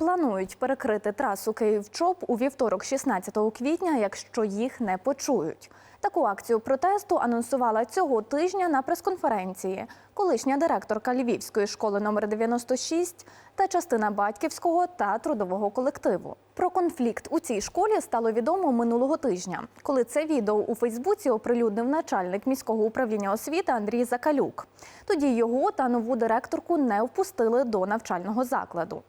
Планують перекрити трасу Київ-Чоп у вівторок, 16 квітня, якщо їх не почують. Таку акцію протесту анонсувала цього тижня на прес-конференції колишня директорка Львівської школи номер 96 та частина батьківського та трудового колективу. Про конфлікт у цій школі стало відомо минулого тижня, коли це відео у Фейсбуці оприлюднив начальник міського управління освіти Андрій Закалюк. Тоді його та нову директорку не впустили до навчального закладу.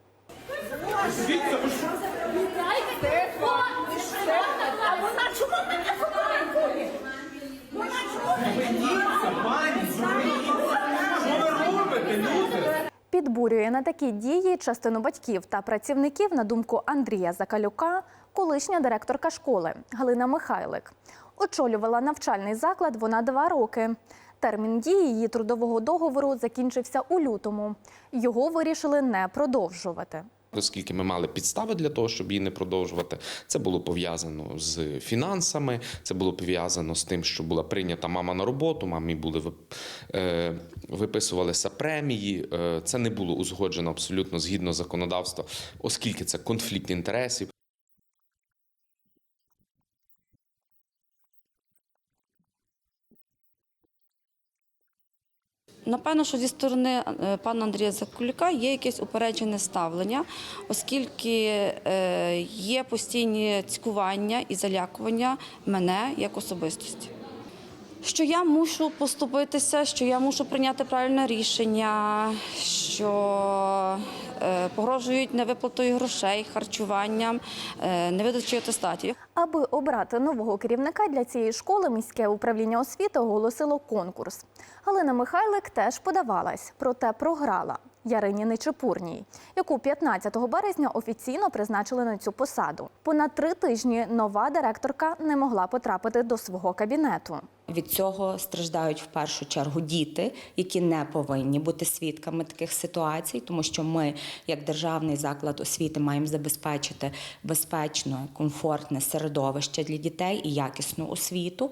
Підбурює на такі дії частину батьків та працівників, на думку Андрія Закалюка, колишня директорка школи Галина Михайлик. Очолювала навчальний заклад вона два роки. Термін дії її трудового договору закінчився у лютому. Його вирішили не продовжувати. Оскільки ми мали підстави для того, щоб її не продовжувати, це було пов'язано з фінансами, це було пов'язано з тим, що була прийнята мама на роботу, мамі були е, виписувалися премії. Е, Це не було узгоджено абсолютно згідно законодавства, оскільки це конфлікт інтересів. Напевно, що зі сторони е, пана Андрія Закулюка є якесь упереджене ставлення, оскільки е, є постійні цькування і залякування мене як особистості. Що я мушу поступитися, що я мушу прийняти правильне рішення, що погрожують невиплатою грошей, харчуванням, е, невидачею атестатів. Аби обрати нового керівника для цієї школи, міське управління освіти оголосило конкурс. Галина Михайлик теж подавалась, проте програла Ярині Нечепурній, яку 15 березня офіційно призначили на цю посаду. Понад три тижні нова директорка не могла потрапити до свого кабінету. Від цього страждають в першу чергу діти, які не повинні бути свідками таких ситуацій, тому що ми, як державний заклад освіти, маємо забезпечити безпечне, комфортне середовище для дітей і якісну освіту.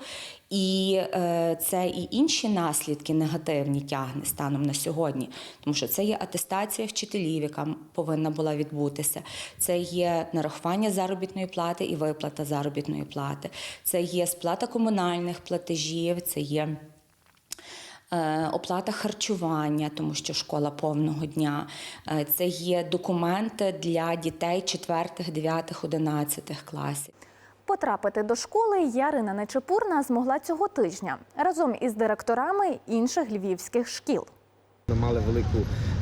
І е, це і інші наслідки негативні тягне станом на сьогодні, тому що це є атестація вчителів, яка повинна була відбутися. Це є нарахування заробітної плати і виплата заробітної плати. Це є сплата комунальних платежів, це є. е, Оплата харчування, тому що школа повного дня. Е, Це є документи для дітей 4, 9, 11 класів. Потрапити до школи Ярина Нечепурна змогла цього тижня разом із директорами інших львівських шкіл. Ми мали велику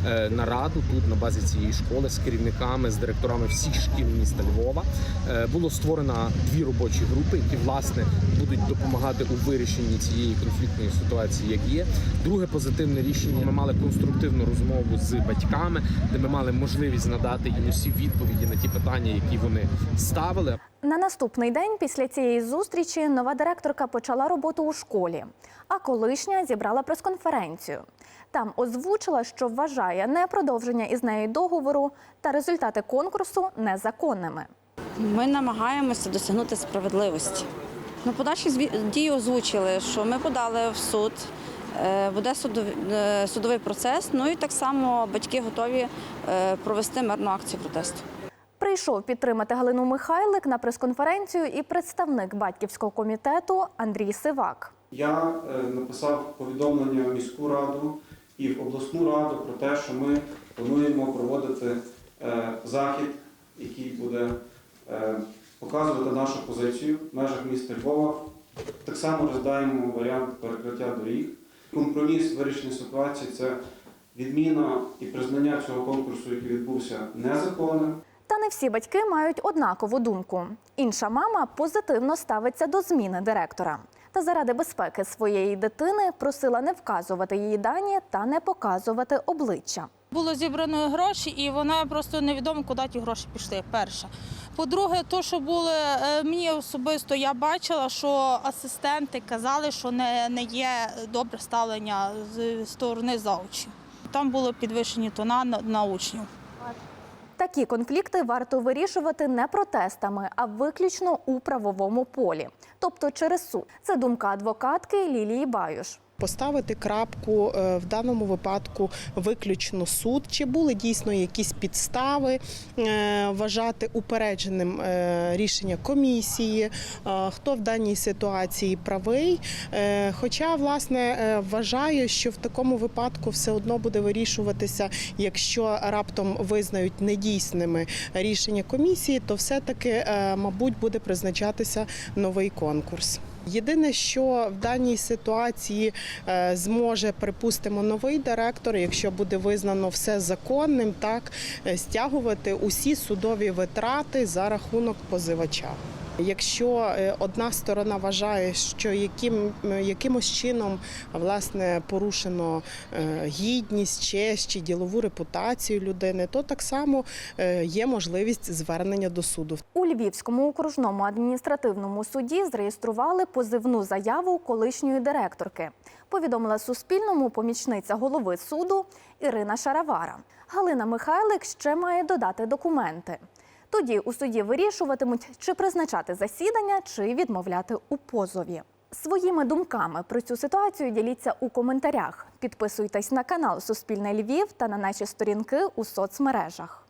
е, нараду тут на базі цієї школи з керівниками, з директорами всіх шкіл міста Львова. Е, було створено дві робочі групи, які власне будуть допомагати у вирішенні цієї конфліктної ситуації, як є. Друге позитивне рішення. Ми мали конструктивну розмову з батьками, де ми мали можливість надати їм усі відповіді на ті питання, які вони ставили. На наступний день після цієї зустрічі нова директорка почала роботу у школі, а колишня зібрала прес-конференцію. Там озвучила, що вважає непродовження із нею договору та результати конкурсу незаконними. Ми намагаємося досягнути справедливості. На подальші дії озвучили, що ми подали в суд, е, буде е, судовий процес. Ну і так само батьки готові е, провести мирну акцію протесту. Прийшов підтримати Галину Михайлик на прес-конференцію і представник батьківського комітету Андрій Сивак. Я е, написав повідомлення в міську раду і в обласну раду про те, що ми плануємо проводити е, захід, який буде е, показувати нашу позицію в межах міста Львова. Так само розглядаємо варіант перекриття доріг. Компроміс вирішення ситуації це відміна і признання цього конкурсу, який відбувся незаконним. Та не всі батьки мають однакову думку. Інша мама позитивно ставиться до зміни директора. Та заради безпеки своєї дитини просила не вказувати її дані та не показувати обличчя. Було зібрано гроші, і вона просто невідомо, куди ті гроші пішли. Перше. По-друге, то, що було е, мені особисто, я бачила, що асистенти казали, що не, не є добре ставлення з сторони заучів. Там було підвищені тона на, на учнів. Такі конфлікти варто вирішувати не протестами, а виключно у правовому полі, тобто через суд. Це думка адвокатки Лілії Баюш. Поставити крапку е, в даному випадку виключно суд, чи були дійсно якісь підстави е, вважати упередженим е, рішення комісії, хто в даній ситуації правий. Хоча, власне, вважаю, що в такому випадку все одно буде вирішуватися, якщо раптом визнають недійсними рішення комісії, то все-таки, е, мабуть, буде призначатися новий конкурс. Єдине, що в даній ситуації е, зможе, припустимо, новий директор, якщо буде визнано все законним, так е, стягувати усі судові витрати за рахунок позивача. Якщо е, одна сторона вважає, що яким, якимось чином власне порушено е, гідність, честь чи ділову репутацію людини, то так само е, є можливість звернення до суду. У Львівському окружному адміністративному суді зареєстрували позивну заяву колишньої директорки. Повідомила Суспільному помічниця голови суду Ірина Шаравара. Галина Михайлик ще має додати документи. Тоді у суді вирішуватимуть, чи призначати засідання, чи відмовляти у позові. Своїми думками про цю ситуацію діліться у коментарях. Підписуйтесь на канал Суспільне Львів та на наші сторінки у соцмережах.